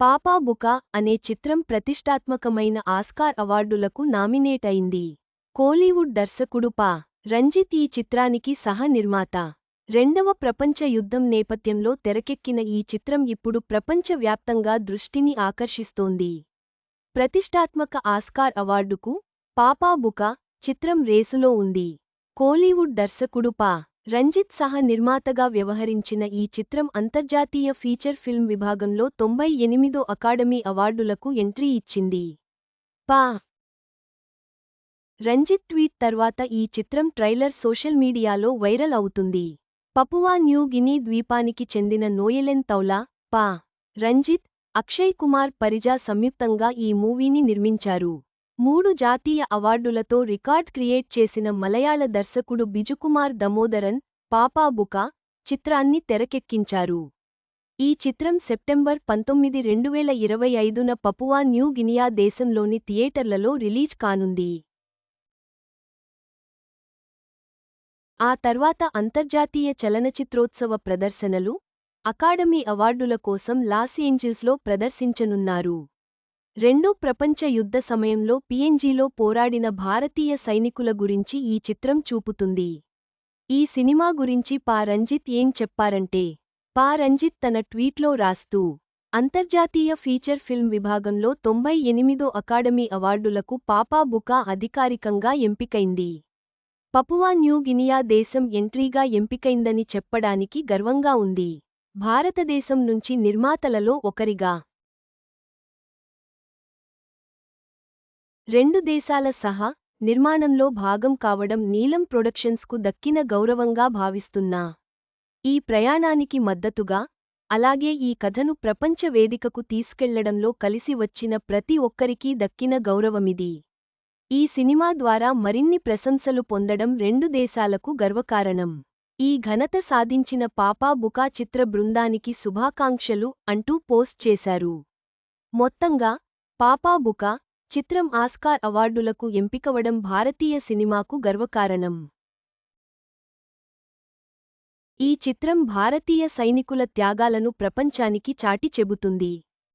పాపా బుకా అనే చిత్రం ప్రతిష్టాత్మకమైన ఆస్కార్ అవార్డులకు నామినేట్ అయింది. కోలీవుడ్ దర్శకుడు పా. రంజిత్ ఈ చిత్రానికి సహ నిర్మాత. రెండవ ప్రపంచ యుద్ధం నేపథ్యంలో తెరకెక్కిన ఈ చిత్రం ఇప్పుడు ప్రపంచవ్యాప్తంగా దృష్టిని ఆకర్షిస్తోంది. ప్రతిష్టాత్మక ఆస్కార్ అవార్డుకు పాపా బుకా చిత్రం రేసులో ఉంది. కోలీవుడ్ దర్శకుడు పా. రంజిత్ సహా నిర్మాతగా వ్యవహరించిన ఈ చిత్రం అంతర్జాతీయ ఫీచర్ ఫిల్మ్ విభాగంలో తొంభై ఎనిమిదో అకాడమీ అవార్డులకు ఎంట్రీ ఇచ్చింది. పా. రంజిత్ ట్వీట్ తర్వాత ఈ చిత్రం ట్రైలర్ సోషల్ మీడియాలో వైరల్ అవుతుంది. పపువా న్యూ గినీ ద్వీపానికి చెందిన నోయెలెన్ తౌలా పా. రంజిత్ అక్షయ్ కుమార్ పరిజా సంయుక్తంగా ఈ మూవీని నిర్మించారు. మూడు జాతీయ అవార్డులతో రికార్డ్ క్రియేట్ చేసిన మలయాళ దర్శకుడు బిజుకుమార్ దమోదరన్ పాపా బుకా చిత్రాన్ని తెరకెక్కించారు. ఈ చిత్రం సెప్టెంబర్ పంతొమ్మిది రెండువేల ఇరవై ఐదున పపువా న్యూ గినియా దేశంలోని థియేటర్లలో రిలీజ్ కానుంది. ఆ తర్వాత అంతర్జాతీయ చలనచిత్రోత్సవ ప్రదర్శనలు అకాడమీ అవార్డుల కోసం లాస్ ఏంజిల్స్లో ప్రదర్శించనున్నారు. రెండో ప్రపంచ యుద్ధ సమయంలో పిఎన్జీలో పోరాడిన భారతీయ సైనికుల గురించి ఈ చిత్రం చూపుతుంది. ఈ సినిమా గురించి పా రంజిత్ ఏం చెప్పారంటే పా రంజిత్ తన ట్వీట్లో రాస్తూ అంతర్జాతీయ ఫీచర్ ఫిల్మ్ విభాగంలో తొంభై ఎనిమిదో అకాడమీ అవార్డులకు పాపా బుకా అధికారికంగా ఎంపికైంది. పపువా న్యూ గినియా దేశం ఎంట్రీగా ఎంపికైందని చెప్పడానికి గర్వంగా ఉంది. భారతదేశం నుంచి నిర్మాతలలో ఒకరిగా రెండు దేశాల సహా నిర్మాణంలో భాగం కావడం నీలం ప్రొడక్షన్స్కు దక్కిన గౌరవంగా భావిస్తున్నా. ఈ ప్రయాణానికి మద్దతుగా అలాగే ఈ కథను ప్రపంచ వేదికకు తీసుకెళ్ళడంలో కలిసి వచ్చిన ప్రతి ఒక్కరికీ దక్కిన గౌరవమిది. ఈ సినిమా ద్వారా మరిన్ని ప్రశంసలు పొందడం రెండు దేశాలకు గర్వకారణం. ఈ ఘనత సాధించిన పాపా బుకా చిత్ర బృందానికి శుభాకాంక్షలు అంటూ పోస్ట్ చేశారు. మొత్తంగా పాపా బుకా చిత్రం ఆస్కార్ అవార్డులకు ఎంపికవడం భారతీయ సినిమాకు గర్వకారణం. ఈ చిత్రం భారతీయ సైనికుల త్యాగాలను ప్రపంచానికి చాటి చెబుతుంది.